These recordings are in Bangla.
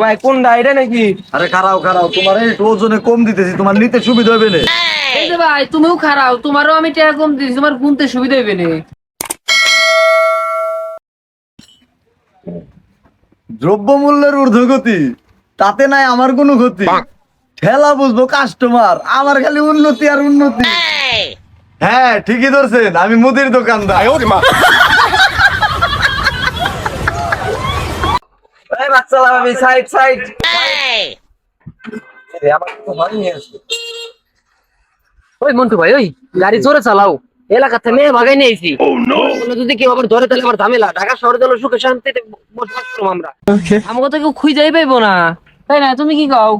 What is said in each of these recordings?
ভাই কোনটা? এটা নাকি? আরে খারাও খারাও তোমার একটু ওজনে কম দিতেছি তোমার নিতে সুবিধা হবে না। এই যে ভাই তুমিও খারাপ তোমারও আমি টাকা কম দিচ্ছি তোমার গুনতে সুবিধা হইবে না। দ্রব্যমূল্যের ঊর্ধ্বগতি তাতে নাই আমার কোনো ক্ষতি। ঠেলা বুঝব কাস্টমার আমার খালি উন্নতি আর উন্নতি। হ্যাঁ ঠিকই ধরছেন আমি মুদির দোকানদার। সাইড সাইড আমার তো ওই মন্টু ভাই ওই গাড়ি জোরে চালাও। এলাকা থেকে ভাগাই নিয়েছি যদি কেউ আবার ধরে তাহলে আমার ঝামেলা। ঢাকা শহরে দিল সুখে শান্তিতে বসবাস করব আমরা। আমাকে তো কেউ খুঁজেই পাইবো না। তাই না? তুমি কি কও?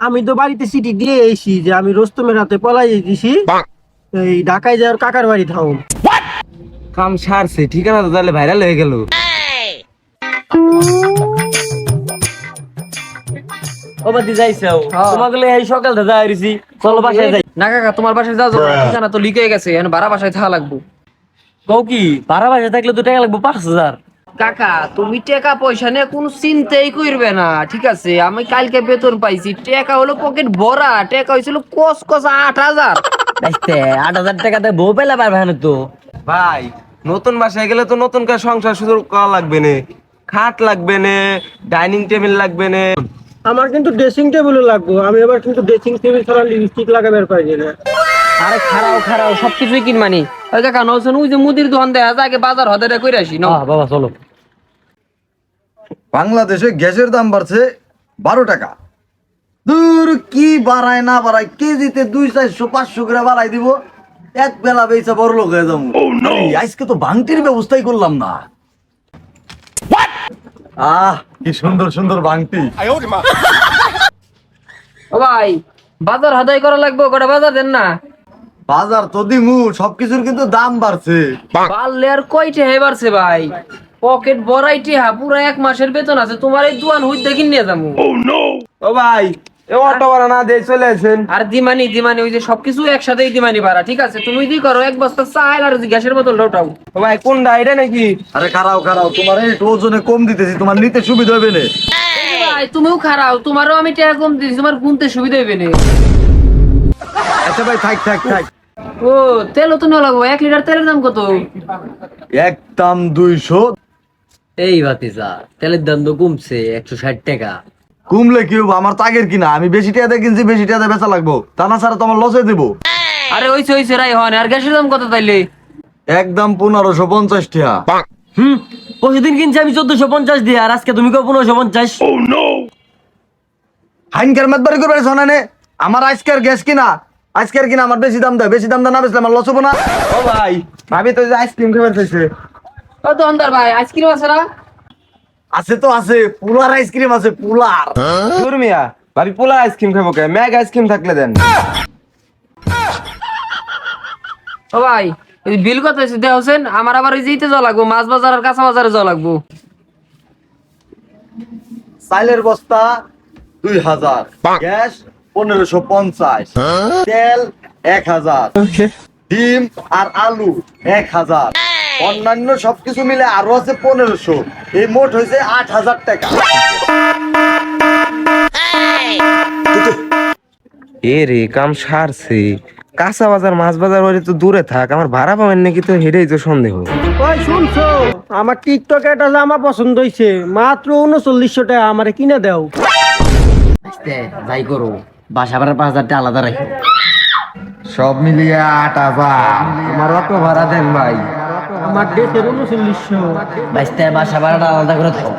আমি তো বাড়িতে সিটি দিয়ে এসি যে আমি রোস্তমের হাতে পলাই দিছি এই ঢাকায় যাওয়ার কাকার বাড়ি থাকুন কাম সারছে। ঠিকানা তো তাহলে ভাইরাল হয়ে গেল। ওবাদি যাইছাও তোমাকে এই সকাল থেকে আইছি চলো বাসায় যাই। না কাকা তোমার বাসায় যাও যাও তো লিক হয়ে গেছে এখন ভাড়া বাসায় থাকা লাগবো। কও কি ভাড়া বাসায় থাকলে তো টাকা লাগবে পাঁচ হাজার। কাকা তুমি টাকা পয়সা নিয়ে কোনো চিন্তাই করবে না ঠিক আছে? আমি কালকে বেতন পাইছি টাকা হলো পকেট ভরা টাকা হয়েছিল কস কস আট হাজার। আট হাজার টাকাতে বউ পেলে পারবে না তো। ভাই নতুন বাসায় গেলে তো নতুন করে সংসার শুরু করা লাগবে না। খাট লাগবে না ডাইনিং টেবিল লাগবে না। আমার কিন্তু ড্রেসিং টেবিলও লাগবে। আমি এবার কিন্তু ড্রেসিং টেবিল ছাড়া লিপস্টিক লাগাবার পারি না আরে খারাও খারাও সবকিছুই কিনমানি ওই কাকা নলছেন ওই যে মুদির দোকান দেয় আগে বাজার হতে করে আসি না? বাবা চলো। বাংলাদেশে গ্যাসের দাম বাড়ছে বারো টাকা। দূর কি বাড়ায় না বাড়ায় কেজিতে দুই চারশো পাঁচশো করে বাড়াই দিব। এক বেলা বেচা বড় লোক হয়ে যাব। এই, আজকে তো ভাঙটির ব্যবস্থাই করলাম না। আহ কি সুন্দর সুন্দর বাংটি। ও ভাই বাজার হাদাই করা লাগবে কটা বাজার দেন না? বাজার তো দিমু সবকিছুর কিন্তু দাম বাড়ছে। পারলে আর কয়টি হে বাড়ছে ভাই? পকেট বড়াইটি হা পুরা এক মাসের বেতন আছে তোমার এই দোয়ান হুই দেখি নিয়ে যাব। ও ভাই অটো ভাড়া না দিয়ে চলে আসেন। আর দিমানি দিমানি ওই যে সবকিছু একসাথেই দিমানি ভাড়া ঠিক আছে? তুমি করো এক বস্তা চাল আর গ্যাসের বোতল ভাই এটা নাকি? আরে খারাও খারাও তোমার একটু ওজনে কম দিতেছি তোমার নিতে সুবিধা হবে না। ভাই তুমিও খারাপ তোমারও আমি টাকা কম তোমার গুনতে সুবিধা হইবে না। আচ্ছা ভাই থাক থাক থাক। ও তেলও তো নেওয়া লাগবো এক লিটার তেলের দাম কত? একদম দুইশো। এই ভাতিজা তেলের দাম তো কমছে একশো ষাট টাকা। কমলে কি হব আমার তাগের কিনা? আমি বেশি টাকা দিয়ে কিনছি বেশি টাকা দিয়ে বেচা লাগবো। তা না ছাড়া তোমার লসে দেবো আরে ওইছে ওইছে রাই হন। আর গ্যাসের দাম কত তাইলে? একদম পনেরোশো পঞ্চাশ টাকা। হুম পরশুদিন কিনছি আমি চোদ্দশো পঞ্চাশ দিয়ে আর আজকে তুমি কেউ পনেরোশো পঞ্চাশ। হাইনকার মাতবারি করবে শোনানে আমার আজকের গ্যাস কিনা? আজকের কিনা আমার বেশি দাম দেয়। বেশি দাম দেয় না বেশি আমার লস হব না। ও ভাই। ভাবি তো যে আইসক্রিম খাবার চাইছে ও তো অন্দার ভাই আইসক্রিম আছে না? আছে তো আছে পুলার আইসক্রিম আছে পুলার। দূর মিয়া ভাবি পোলা আইসক্রিম খাব কে? ম্যাগ আইসক্রিম থাকলে দেন। ও ভাই এই বিল কত হয়েছে? দেওয়া হোসেন আমার আবার ওই যেতে যাওয়া লাগবো মাছ বাজার আর কাঁচা বাজারে যাওয়া লাগবো। চাইলের বস্তা দুই হাজার। গ্যাস পনেরোশো পঞ্চাশ। তেল এক হাজার। ডিম আর আলু এক হাজার। অন্যান্য সবকিছু মিলে আরও আছে পনেরোশো। এই মোট হয়েছে আট হাজার টাকা। এ রে কাম সারছে। কাঁচা বাজার মাছ বাজার বাড়ি তো দূরে থাক। আমার ভাড়া পাবেন নাকি তো হেরেই তো সন্দেহ। ওই শুনছো? আমার টিকটকে একটা জামা পছন্দ হয়েছে মাত্র উনচল্লিশশো টাকা আমারে কিনে দাও। যাই করো। বাসা ভাড়ার পাঁচ হাজার টাকা আলাদা রাখো। সব মিলিয়ে আট হাজার। আমার অটো ভাড়া দেন ভাই। বাইশটা বাসা ভাড়াটা আলাদা করে থাকো।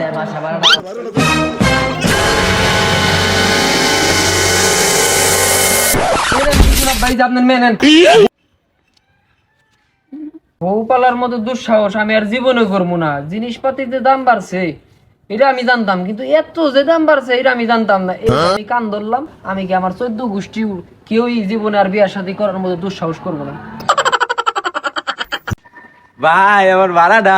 মতো দুঃসাহস আমি আর জীবনে করব না। জিনিসপাতিতে দাম বাড়ছে এটা আমি জানতাম কিন্তু এত যে দাম বাড়ছে এটা আমি জানতাম না। আমি কান ধরলাম আমি কি আমার চোদ্দ গোষ্ঠী কেউই জীবনে আর বিয়ার সাথে করার মতো দুঃসাহস করব না? ভাই আমার ভাড়াটা